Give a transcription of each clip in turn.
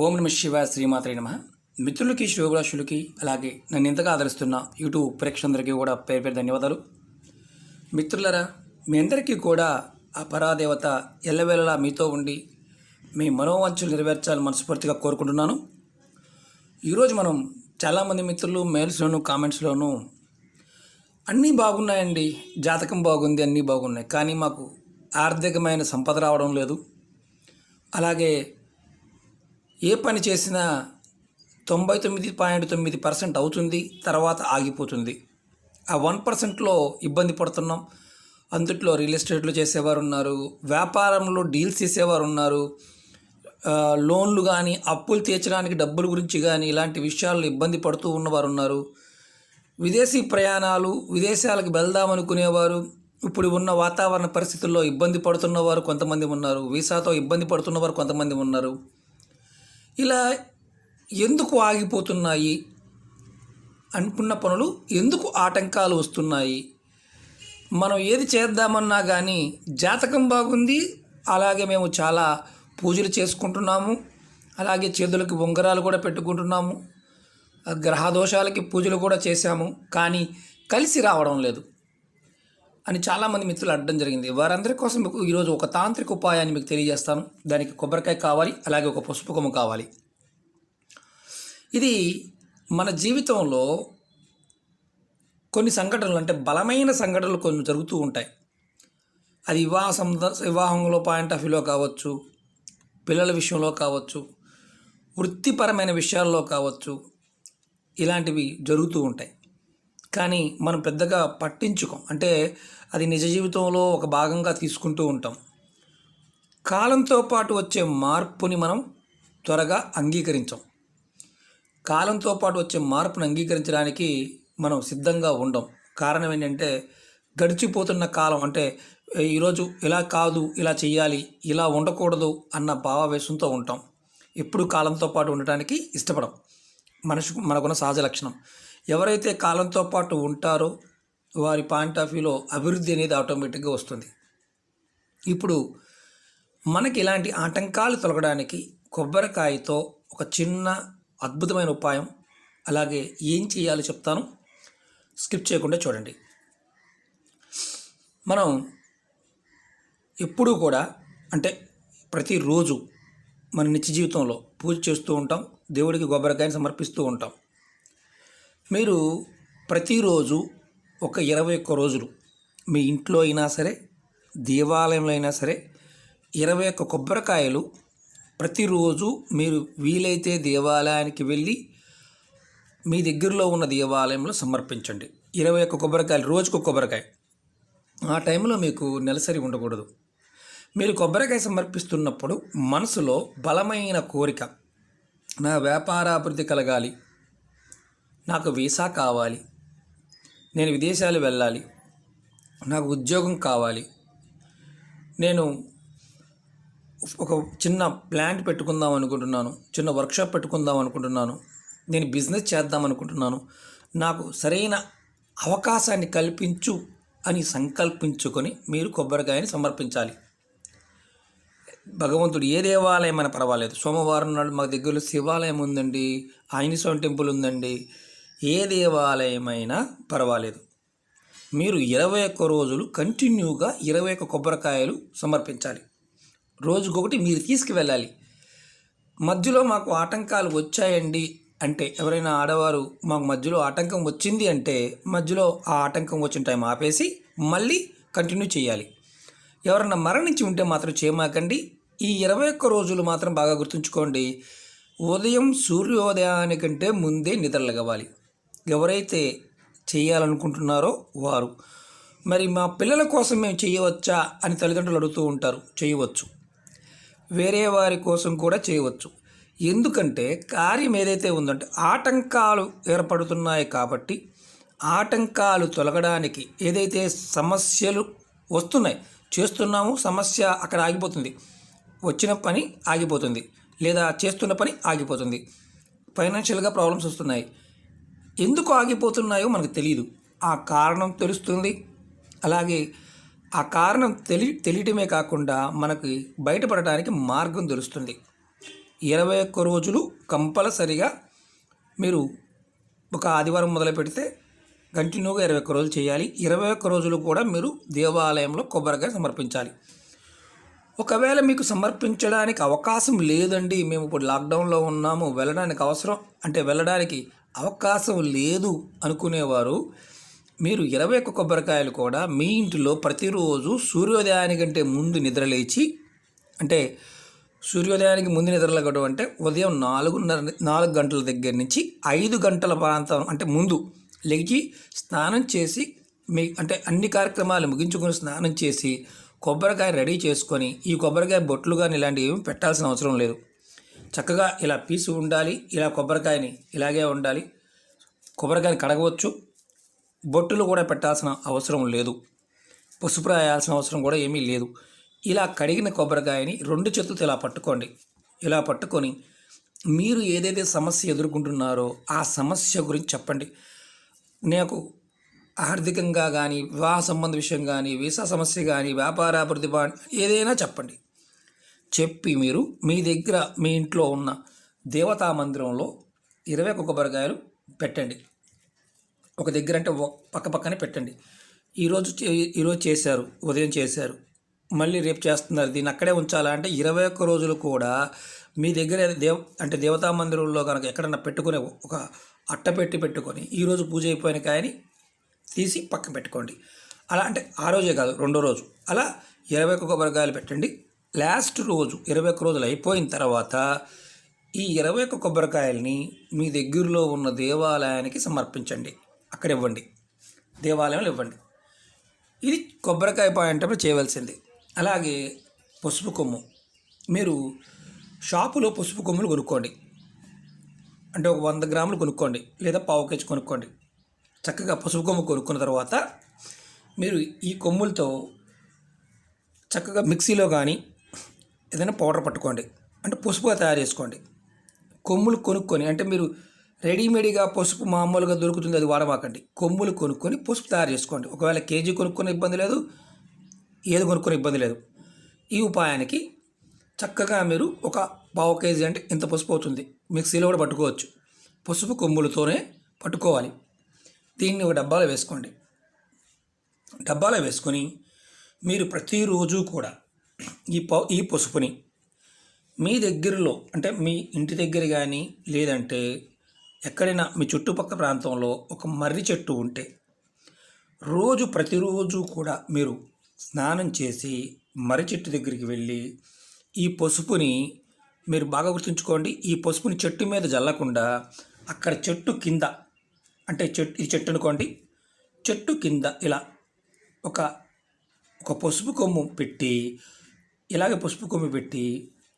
ఓం నమ శివ శ్రీమాత్రే నమ. మిత్రులకి శివభిలాషులకి అలాగే నన్ను ఇంతగా ఆదరిస్తున్న యూట్యూబ్ ప్రేక్షకులందరికీ కూడా పేరు పేరు ధన్యవాదాలు. మిత్రులరా మీ అందరికీ కూడా ఆ పరాదేవత ఎల్లవేళలా మీతో ఉండి మీ మనోవంచులు నెరవేర్చాలని మనస్ఫూర్తిగా కోరుకుంటున్నాను. ఈరోజు మనం చాలామంది మిత్రులు మెయిల్స్లోను కామెంట్స్లోనూ అన్నీ బాగున్నాయండి జాతకం బాగుంది అన్నీ బాగున్నాయి. కానీ మాకు ఆర్థికమైన సంపద రావడం లేదు. అలాగే ఏ పని చేసినా తొంభై తొమ్మిది పాయింట్ తొమ్మిది పర్సెంట్ అవుతుంది తర్వాత ఆగిపోతుంది. ఆ వన్ పర్సెంట్లో ఇబ్బంది పడుతున్నాం. అందుట్లో రియల్ ఎస్టేట్లు చేసేవారు ఉన్నారు వ్యాపారంలో డీల్స్ చేసేవారు ఉన్నారు లోన్లు కానీ అప్పులు తీర్చడానికి డబ్బుల గురించి కానీ ఇలాంటి విషయాల్లో ఇబ్బంది పడుతూ ఉన్నవారు ఉన్నారు విదేశీ ప్రయాణాలు విదేశాలకు వెళ్దామనుకునేవారు. ఇప్పుడు ఉన్న వాతావరణ పరిస్థితుల్లో ఇబ్బంది పడుతున్నవారు కొంతమంది ఉన్నారు. వీసాతో ఇబ్బంది పడుతున్నవారు కొంతమంది ఉన్నారు. ఇలా ఎందుకు ఆగిపోతున్నాయి? అనుకున్న పనులు ఎందుకు ఆటంకాలు వస్తున్నాయి? మనం ఏది చేద్దామన్నా కానీ జాతకం బాగుంది అలాగే మేము చాలా పూజలు చేసుకుంటున్నాము అలాగే చేతులకి ఉంగరాలు కూడా పెట్టుకుంటున్నాము గ్రహదోషాలకి పూజలు కూడా చేశాము కానీ కలిసి రావడం లేదు. అని చాలామంది మిత్రులు అడ్డం జరిగింది. వారందరి కోసం మీకు ఈరోజు ఒక తాంత్రిక ఉపాయాన్ని మీకు తెలియజేస్తాను. దానికి కొబ్బరికాయ కావాలి అలాగే ఒక పసుపు కావాలి. ఇది మన జీవితంలో కొన్ని సంఘటనలు అంటే బలమైన సంఘటనలు కొన్ని జరుగుతూ ఉంటాయి. అది వివాహ సంద వివాహంలో పాయింట్ ఆఫ్ వ్యూలో కావచ్చు పిల్లల విషయంలో కావచ్చు వృత్తిపరమైన విషయాల్లో కావచ్చు ఇలాంటివి జరుగుతూ ఉంటాయి. కానీ మనం పెద్దగా పట్టించుకోం. అంటే అది నిజ జీవితంలో ఒక భాగంగా తీసుకుంటూ ఉంటాం. కాలంతో పాటు వచ్చే మార్పుని మనం త్వరగా అంగీకరించాం. కాలంతో పాటు వచ్చే మార్పును అంగీకరించడానికి మనం సిద్ధంగా ఉండం. కారణం ఏంటంటే గడిచిపోతున్న కాలం అంటే ఈరోజు ఇలా కాదు ఇలా చేయాలి ఇలా ఉండకూడదు అన్న భావావేశంతో ఉంటాం. ఎప్పుడు కాలంతో పాటు ఉండటానికి ఇష్టపడం. మనసు మనకున్న సహజ లక్షణం. ఎవరైతే కాలంతో పాటు ఉంటారో వారి పాయింట్ ఆఫ్ వ్యూలో అభివృద్ధి అనేది ఆటోమేటిక్గా వస్తుంది. ఇప్పుడు మనకి ఇలాంటి ఆటంకాలు తొలగడానికి కొబ్బరికాయతో ఒక చిన్న అద్భుతమైన ఉపాయం అలాగే ఏం చేయాలో చెప్తాను. స్కిప్ చేయకుండా చూడండి. మనం ఎప్పుడూ కూడా అంటే ప్రతిరోజు మన నిత్య జీవితంలో పూజ చేస్తూ ఉంటాం. దేవుడికి కొబ్బరికాయని సమర్పిస్తూ ఉంటాం. మీరు ప్రతిరోజు ఒక ఇరవై ఒక్క రోజులు మీ ఇంట్లో అయినా సరే దేవాలయంలో అయినా సరే ఇరవై ఒక్క కొబ్బరికాయలు ప్రతిరోజు మీరు వీలైతే దేవాలయానికి వెళ్ళి మీ దగ్గరలో ఉన్న దేవాలయంలో సమర్పించండి. ఇరవై ఒక్క కొబ్బరికాయలు రోజుకు కొబ్బరికాయ. ఆ టైంలో మీకు నెలసరి ఉండకూడదు. మీరు కొబ్బరికాయ సమర్పిస్తున్నప్పుడు మనసులో బలమైన కోరిక నా వ్యాపారాభివృద్ధి కలగాలి నాకు వీసా కావాలి. నేను విదేశాలు వెళ్ళాలి. నాకు ఉద్యోగం కావాలి. నేను ఒక చిన్న ప్లాంట్ పెట్టుకుందాం అనుకుంటున్నాను. చిన్న వర్క్షాప్ పెట్టుకుందాం అనుకుంటున్నాను. నేను బిజినెస్ చేద్దాం అనుకుంటున్నాను. నాకు సరైన అవకాశాన్ని కల్పించు అని సంకల్పించుకొని మీరు కొబ్బరికాయని సమర్పించాలి. భగవంతుడు ఏ దేవాలయం అయినా పర్వాలేదు. సోమవారం నాడు మా దగ్గరలో శివాలయం ఉందండి. ఆంజనేయ స్వామి టెంపుల్ ఉందండి. ఏ దేవాలయమైనా పర్వాలేదు. మీరు ఇరవై ఒక్క రోజులు కంటిన్యూగా ఇరవై ఒక్క కొబ్బరికాయలు సమర్పించాలి. రోజుకొకటి మీరు తీసుకువెళ్ళాలి. మధ్యలో మాకు ఆటంకాలు వచ్చాయండి అంటే ఎవరైనా ఆడవారు మాకు మధ్యలో ఆటంకం వచ్చింది అంటే మధ్యలో ఆ ఆటంకం వచ్చిన టైం ఆపేసి మళ్ళీ కంటిన్యూ చేయాలి. ఎవరన్నా మరణించి ఉంటే మాత్రం చేయమాకండి ఈ ఇరవై ఒక్క రోజులు మాత్రం బాగా గుర్తుంచుకోండి. ఉదయం సూర్యోదయానికంటే ముందే నిద్రలగవాలి ఎవరైతే చేయాలనుకుంటున్నారో వారు. మరి మా పిల్లల కోసం మేము చేయవచ్చా అని తల్లిదండ్రులు అడుగుతూ ఉంటారు. చేయవచ్చు. వేరే వారి కోసం కూడా చేయవచ్చు. ఎందుకంటే కార్యం ఏదైతే ఉందంటే ఆటంకాలు ఏర్పడుతున్నాయి కాబట్టి ఆటంకాలు తొలగడానికి ఏదైతే సమస్యలు వస్తున్నాయి చేస్తున్నాము సమస్య అక్కడ ఆగిపోతుంది. వచ్చిన పని ఆగిపోతుంది. లేదా చేస్తున్న పని ఆగిపోతుంది. ఫైనాన్షియల్గా ప్రాబ్లమ్స్ వస్తున్నాయి. ఎందుకు ఆగిపోతున్నాయో మనకు తెలియదు ఆ కారణం తెలుస్తుంది. అలాగే ఆ కారణం తెలి తెలియటమే కాకుండా మనకి బయటపడటానికి మార్గం తెలుస్తుంది. ఇరవై ఒక్క రోజులు కంపల్సరిగా మీరు ఒక ఆదివారం మొదలు పెడితే కంటిన్యూగా ఇరవై ఒక్క రోజులు చేయాలి. ఇరవై ఒక్క రోజులు కూడా మీరు దేవాలయంలో కొబ్బరికాయ సమర్పించాలి. ఒకవేళ మీకు సమర్పించడానికి అవకాశం లేదండి మేము ఇప్పుడు లాక్డౌన్లో ఉన్నాము వెళ్ళడానికి అవసరం అంటే వెళ్ళడానికి అవకాశం లేదు అనుకునేవారు. మీరు ఇరవై ఒక్క కొబ్బరికాయలు కూడా మీ ఇంటిలో ప్రతిరోజు సూర్యోదయానికంటే ముందు నిద్రలేచి అంటే సూర్యోదయానికి ముందు నిద్రలేగడం అంటే ఉదయం నాలుగున్నర నాలుగు గంటల దగ్గర నుంచి ఐదు గంటల ప్రాంతం అంటే ముందు లేచి స్నానం చేసి మీ అంటే అన్ని కార్యక్రమాలు ముగించుకొని స్నానం చేసి కొబ్బరికాయ రెడీ చేసుకొని ఈ కొబ్బరికాయ బొట్లు కానీ ఇలాంటివి ఏమి పెట్టాల్సిన అవసరం లేదు. చక్కగా ఇలా పీసు ఉండాలి ఇలా కొబ్బరికాయని ఇలాగే ఉండాలి. కొబ్బరికాయని కడగవచ్చు. బొట్టులు కూడా పెట్టాల్సిన అవసరం లేదు. పసుపు రాయాల్సిన అవసరం కూడా ఏమీ లేదు. ఇలా కడిగిన కొబ్బరికాయని రెండు చేతులతో ఇలా పట్టుకోండి. ఇలా పట్టుకొని మీరు ఏదైతే సమస్య ఎదుర్కొంటున్నారో ఆ సమస్య గురించి చెప్పండి. నాకు ఆర్థికంగా కానీ వివాహ సంబంధ విషయం కానీ వీసా సమస్య కానీ వ్యాపారాభివృద్ధి ఏదైనా చెప్పండి. చెప్పి మీరు మీ దగ్గర మీ ఇంట్లో ఉన్న దేవతా మందిరంలో ఇరవై ఒక్క కొబ్బరికాయలు పెట్టండి. ఒక దగ్గర అంటే పక్క పక్కనే పెట్టండి. ఈరోజు చే- ఈరోజు చేశారు ఉదయం చేశారు మళ్ళీ రేపు చేస్తున్నారు దీన్ని అక్కడే ఉంచాలా అంటే ఇరవై ఒక్క రోజులు కూడా మీ దగ్గర దేవ అంటే దేవతా మందిరంలో కనుక ఎక్కడన్నా పెట్టుకునే ఒక అట్ట పెట్టి పెట్టుకొని ఈరోజు పూజ అయిపోయిన కాయని తీసి పక్కన పెట్టుకోండి. అలా అంటే ఆ రోజే కాదు రెండో రోజు. అలా ఇరవై ఒక్క కొబ్బరికాయలు పెట్టండి. లాస్ట్ రోజు ఇరవై ఒక్క రోజులు అయిపోయిన తర్వాత ఈ ఇరవై ఒక్క కొబ్బరికాయల్ని మీ దగ్గరలో ఉన్న దేవాలయానికి సమర్పించండి. అక్కడ ఇవ్వండి. దేవాలయంలో ఇవ్వండి. ఇది కొబ్బరికాయ పాయింటప్పుడు చేయవలసింది. అలాగే పసుపు కొమ్ము. మీరు షాపులో పసుపు కొమ్ములు కొనుక్కోండి. అంటే ఒక వంద గ్రాములు కొనుక్కోండి. లేదా పావు కేజీ కొనుక్కోండి. చక్కగా పసుపు కొమ్ము కొనుక్కున్న తర్వాత మీరు ఈ కొమ్ములతో చక్కగా మిక్సీలో కానీ ఏదైనా పౌడర్ పట్టుకోండి. అంటే పసుపుగా తయారు చేసుకోండి. కొమ్ములు కొనుక్కొని అంటే మీరు రెడీమేడ్గా పసుపు మామూలుగా దొరుకుతుంది అది వాడమాకండి. కొమ్ములు కొనుక్కొని పసుపు తయారు చేసుకోండి. ఒకవేళ కేజీ కొనుక్కునే ఇబ్బంది లేదు ఏది కొనుక్కునే ఇబ్బంది లేదు. ఈ ఉపాయానికి చక్కగా మీరు ఒక పావు కేజీ అంటే ఇంత పసుపు అవుతుంది. మిక్సీలో కూడా పట్టుకోవచ్చు. పసుపు కొమ్ములతోనే పట్టుకోవాలి. దీన్ని ఒక డబ్బాలో వేసుకోండి. డబ్బాలో వేసుకొని మీరు ప్రతిరోజు కూడా ఈ ప ఈ పసుపుని మీ దగ్గరలో అంటే మీ ఇంటి దగ్గర కానీ లేదంటే ఎక్కడైనా మీ చుట్టుపక్కల ప్రాంతంలో ఒక మర్రి చెట్టు ఉంటే రోజు ప్రతిరోజు కూడా మీరు స్నానం చేసి మర్రి చెట్టు దగ్గరికి వెళ్ళి ఈ పసుపుని మీరు బాగా గుర్తుంచుకోండి. ఈ పసుపుని చెట్టు మీద జల్లకుండా అక్కడ చెట్టు కింద అంటే చెట్టు ఈ చెట్టు అనుకోండి. చెట్టు కింద ఇలా ఒక ఒక పసుపు కొమ్ము పెట్టి ఇలాగే పసుపు కొమ్మి పెట్టి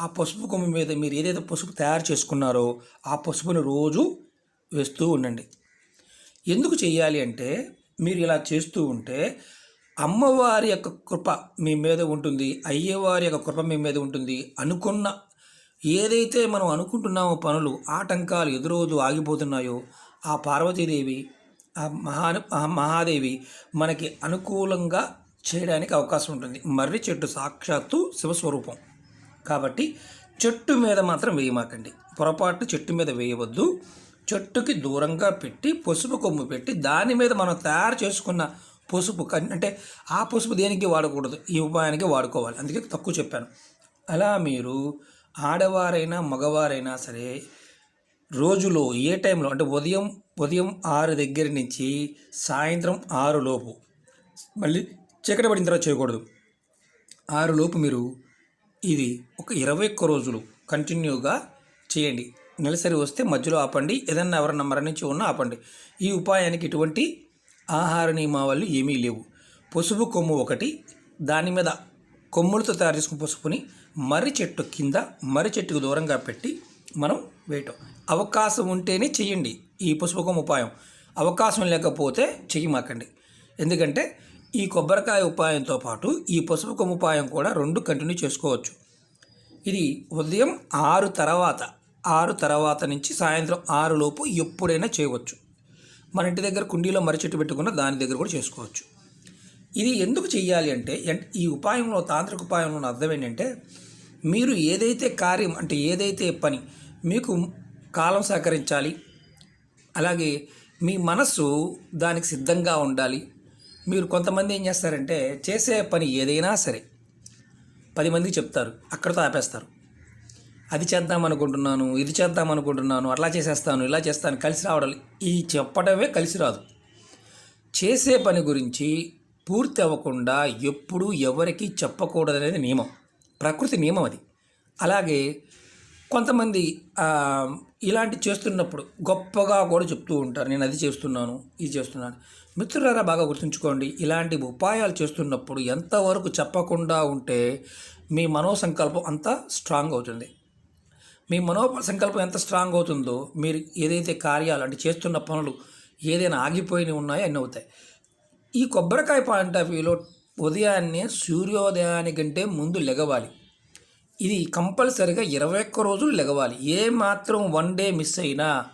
ఆ పసుపు కొమ్మి మీద మీరు ఏదైతే పసుపు తయారు చేసుకున్నారో ఆ పసుపుని రోజు వేస్తూ ఉండండి. ఎందుకు చేయాలి అంటే మీరు ఇలా చేస్తూ ఉంటే అమ్మవారి యొక్క కృప మీ మీద ఉంటుంది అయ్యవారి యొక్క కృప మీ మీద ఉంటుంది అనుకున్న ఏదైతే మనం అనుకుంటున్నామో పనులు ఆటంకాలు ఎదురోజు ఆగిపోతున్నాయో ఆ పార్వతీదేవి ఆ మహా మహాదేవి మనకి అనుకూలంగా చేయడానికి అవకాశం ఉంటుంది. మర్రి చెట్టు సాక్షాత్తు శివస్వరూపం. కాబట్టి చెట్టు మీద మాత్రం వేయమాకండి. పొరపాటు చెట్టు మీద వేయవద్దు. చెట్టుకి దూరంగా పెట్టి పసుపు కొమ్ము పెట్టి దాని మీద మనం తయారు చేసుకున్న పసుపు అంటే ఆ పసుపు దేనికి వాడకూడదు? ఈ ఉపాయానికి వాడుకోవాలి. అందుకే తక్కువ చెప్పాను. అలా మీరు ఆడవారైనా మగవారైనా సరే రోజులో ఏ టైంలో అంటే ఉదయం ఉదయం ఆరు దగ్గర నుంచి సాయంత్రం ఆరు లోపు మళ్ళీ చీకటి పడిన తర్వాత చేయకూడదు. ఆరులోపు మీరు ఇది ఒక ఇరవై ఒక్క రోజులు కంటిన్యూగా చేయండి. నెలసరి వస్తే మధ్యలో ఆపండి. ఏదన్నా ఎవరన్నా మరణించి ఉన్నా ఆపండి. ఈ ఉపాయానికి ఎటువంటి ఆహార నియమావళి ఏమీ లేవు. పసుపు కొమ్ము ఒకటి దాని మీద కొమ్ములతో తయారు చేసుకున్న పసుపుని మర్రి చెట్టు కింద మర్రి చెట్టుకు దూరంగా పెట్టి మనం వేయటం. అవకాశం ఉంటేనే చెయ్యండి ఈ పసుపు కొమ్ము ఉపాయం. అవకాశం లేకపోతే చెయ్యమాకండి ఎందుకంటే ఈ కొబ్బరికాయ ఉపాయంతో పాటు ఈ పసుపు కొమ్ము ఉపాయం కూడా రెండు కంటిన్యూ చేసుకోవచ్చు. ఇది ఉదయం ఆరు తర్వాత ఆరు తర్వాత నుంచి సాయంత్రం ఆరు లోపు ఎప్పుడైనా చేయవచ్చు. మన ఇంటి దగ్గర కుండీలో మర్రి చెట్టు పెట్టుకున్న దాని దగ్గర కూడా చేసుకోవచ్చు. ఇది ఎందుకు చేయాలి అంటే ఈ ఉపాయంలో తాంత్రిక ఉపాయంలో ఉన్న అర్థం ఏంటంటే మీరు ఏదైతే కార్యం అంటే ఏదైతే పని మీకు కాలం సహకరించాలి అలాగే మీ మనస్సు దానికి సిద్ధంగా ఉండాలి మీరు కొంతమంది ఏం చేస్తారంటే చేసే పని ఏదైనా సరే పది మందికి చెప్తారు అక్కడితో ఆపేస్తారు. అది చేద్దాం అనుకుంటున్నాను ఇది చేద్దాం అనుకుంటున్నాను అట్లా చేసేస్తాను ఇలా చేస్తాను కలిసి రావడం ఈ చెప్పడమే కలిసి రాదు. చేసే పని గురించి పూర్తి అవ్వకుండా ఎప్పుడూ ఎవరికి చెప్పకూడదనేది నియమం ప్రకృతి నియమం అది. అలాగే కొంతమంది ఇలాంటి చేస్తున్నప్పుడు గొప్పగా కూడా చెప్తూ ఉంటారు నేను అది చేస్తున్నాను ఇది చేస్తున్నాను. మిత్రులారా బాగా గుర్తుంచుకోండి ఇలాంటి ఉపాయాలు చేస్తున్నప్పుడు ఎంతవరకు చెప్పకుండా ఉంటే మీ మనోసంకల్పం అంత స్ట్రాంగ్ అవుతుంది. మీ మనో సంకల్పం ఎంత స్ట్రాంగ్ అవుతుందో మీరు ఏదైతే కార్యాలు అంటే చేస్తున్న పనులు ఏదైనా ఆగిపోయినవి ఉన్నాయో అన్నీ అవుతాయి. ఈ కొబ్బరికాయ పాయింట్ ఆఫ్ వ్యూలో ఉదయాన్నే సూర్యోదయానికంటే ముందు లెగవాలి. ఇది కంపల్సరిగా ఇరవై ఒక్క రోజులు లెగవాలి. ఏ మాత్రం వన్ డే మిస్ అయినా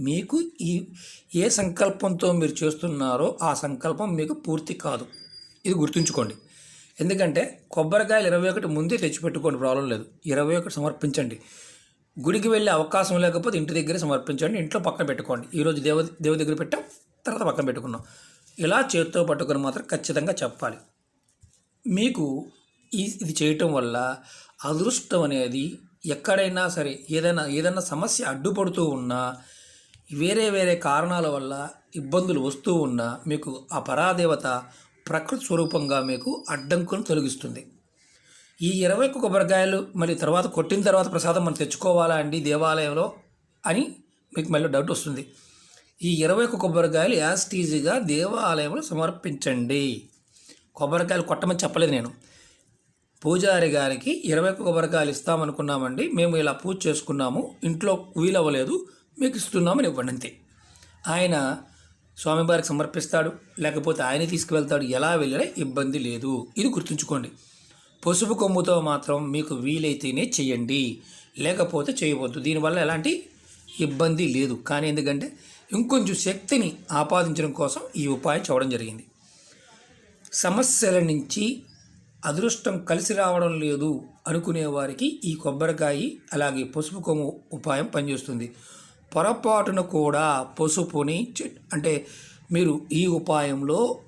మీకు ఈ ఏ సంకల్పంతో మీరు చేస్తున్నారో ఆ సంకల్పం మీకు పూర్తి కాదు. ఇది గుర్తుంచుకోండి. ఎందుకంటే కొబ్బరికాయలు ఇరవై ఒకటి ముందే తెచ్చిపెట్టుకోండి ప్రాబ్లం లేదు. ఇరవై ఒకటి సమర్పించండి. గుడికి వెళ్ళే అవకాశం లేకపోతే ఇంటి దగ్గరే సమర్పించండి ఇంట్లో పక్కన పెట్టుకోండి. ఈరోజు దేవ దేవుడి దగ్గర పెట్టాం తర్వాత పక్కన పెట్టుకున్నాం. ఇలా చేత్తో పట్టుకొని మాత్రం ఖచ్చితంగా చెప్పాలి. మీకు ఇది చేయటం వల్ల అదృష్టం అనేది ఎక్కడైనా సరే ఏదైనా ఏదైనా సమస్య అడ్డుపడుతూ ఉన్నా వేరే వేరే కారణాల వల్ల ఇబ్బందులు వస్తూ ఉన్నా మీకు ఆ పరాదేవత ప్రకృతి స్వరూపంగా మీకు అడ్డంకులను తొలగిస్తుంది. ఈ ఇరవై ఒక్క కొబ్బరికాయలు మరి తర్వాత కొట్టిన తర్వాత ప్రసాదం మనం తెచ్చుకోవాలా అండి దేవాలయంలో అని మీకు మళ్ళీ డౌట్ వస్తుంది. ఈ ఇరవై ఒక్క కొబ్బరికాయలు యాస్టీజీగా దేవాలయంలో సమర్పించండి. కొబ్బరికాయలు కొట్టమని చెప్పలేదు నేను. పూజారి గారికి ఇరవై ఒక్క కొబ్బరికాయలు ఇస్తామనుకున్నామండి. మేము ఇలా పూజ చేసుకున్నాము. ఇంట్లో వీలవ్వలేదు. మీకు ఇస్తున్నామని ఇవ్వండి అంతే. ఆయన స్వామివారికి సమర్పిస్తాడు. లేకపోతే ఆయన తీసుకువెళ్తాడు. ఎలా వెళ్ళినా ఇబ్బంది లేదు. ఇది గుర్తుంచుకోండి. పసుపు కొమ్ముతో మాత్రం మీకు వీలైతేనే చేయండి. లేకపోతే చేయవద్దు. దీనివల్ల ఎలాంటి ఇబ్బంది లేదు. కానీ ఎందుకంటే ఇంకొంచెం శక్తిని ఆపాదించడం కోసం ఈ ఉపాయం చూడడం జరిగింది. సమస్యల నుంచి అదృష్టం కలిసి రావడం లేదు అనుకునే వారికి ఈ కొబ్బరికాయ అలాగే పసుపు కొమ్ము ఉపాయం పనిచేస్తుంది. పొరపాటున కూడా పసుపుని చెట్ అంటే మీరు ఈ ఉపాయంలో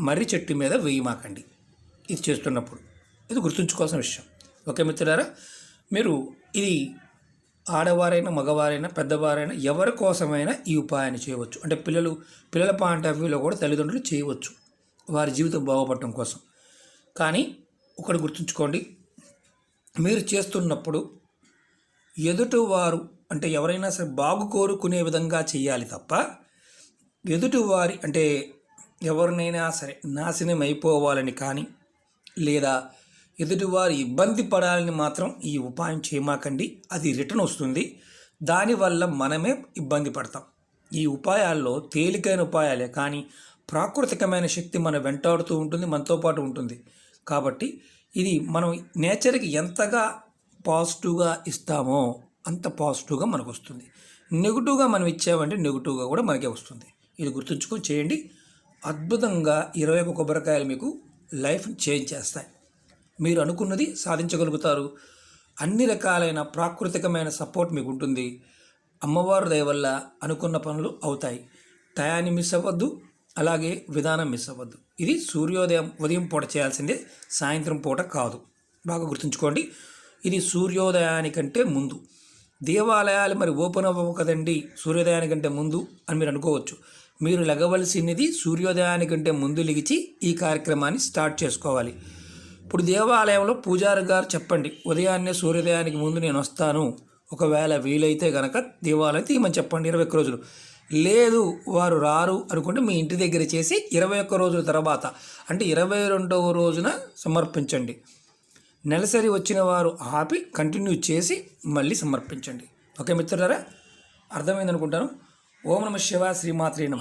మర్రి చెట్టు మీద వేయమాకండి. ఇది చేస్తున్నప్పుడు. ఇది గుర్తుంచుకోవాల్సిన విషయం. ఓకే మిత్రులారా? మీరు ఇది ఆడవారైనా మగవారైనా పెద్దవారైనా ఎవరి కోసమైనా ఈ ఉపాయాన్ని చేయవచ్చు. అంటే పిల్లలు పిల్లల పాయింట్ ఆఫ్ వ్యూలో కూడా తల్లిదండ్రులు చేయవచ్చు. వారి జీవితం బాగుపడటం కోసం. కానీ ఒకటి గుర్తుంచుకోండి. మీరు చేస్తున్నప్పుడు ఎదుటివారు అంటే ఎవరైనా సరే బాగు కోరుకునే విధంగా చేయాలి తప్ప ఎదుటివారి అంటే ఎవరినైనా సరే నాశనం అయిపోవాలని కానీ లేదా ఎదుటివారు ఇబ్బంది పడాలని మాత్రం ఈ ఉపాయం చేయమాకండి. అది రిటర్న్ వస్తుంది. దానివల్ల మనమే ఇబ్బంది పడతాం. ఈ ఉపాయాల్లో తేలికైన ఉపాయాలే కానీ ప్రాకృతికమైన శక్తి మన వెంటాడుతూ ఉంటుంది మనతో పాటు ఉంటుంది. కాబట్టి ఇది మనం నేచర్కి ఎంతగా పాజిటివ్గా ఇస్తామో అంత పాజిటివ్గా మనకు వస్తుంది నెగిటివ్గా మనం ఇచ్చామంటే నెగిటివ్గా కూడా మనకే వస్తుంది. ఇది గుర్తుంచుకొని చేయండి. అద్భుతంగా ఇరవై ఒక కొబ్బరికాయలు మీకు లైఫ్ చేంజ్ చేస్తాయి. మీరు అనుకున్నది సాధించగలుగుతారు. అన్ని రకాలైన ప్రాకృతికమైన సపోర్ట్ మీకు ఉంటుంది అమ్మవారు దయ వల్ల అనుకున్న పనులు అవుతాయి. టయాన్ని మిస్ అవ్వద్దు. అలాగే విధానం మిస్ అవ్వద్దు. ఇది సూర్యోదయం ఉదయం పూట చేయాల్సిందే సాయంత్రం పూట కాదు. బాగా గుర్తుంచుకోండి ఇది సూర్యోదయానికంటే ముందు. దేవాలయాలు మరి ఓపెన్ అవ్వవు కదండి సూర్యోదయానికంటే ముందు అని మీరు అనుకోవచ్చు. మీరు లెగవలసినది సూర్యోదయానికంటే ముందు లిగిచి ఈ కార్యక్రమాన్ని స్టార్ట్ చేసుకోవాలి. ఇప్పుడు దేవాలయంలో పూజారి గారు చెప్పండి ఉదయాన్నే సూర్యోదయానికి ముందు నేను వస్తాను. ఒకవేళ వీలైతే గనక దేవాలయం తీయమని చెప్పండి. ఇరవై ఒక్క రోజులు. లేదు వారు రారు అనుకుంటే మీ ఇంటి దగ్గర చేసి ఇరవై ఒక్క రోజుల తర్వాత అంటే ఇరవై రెండవ రోజున సమర్పించండి. నెలసరి వచ్చిన వారు ఆపి కంటిన్యూ చేసి మళ్ళీ సమర్పించండి. ఓకే మిత్రులారా అర్థమైంది అనుకుంటాను ఓం నమ శివ శ్రీమాత్రే నమ.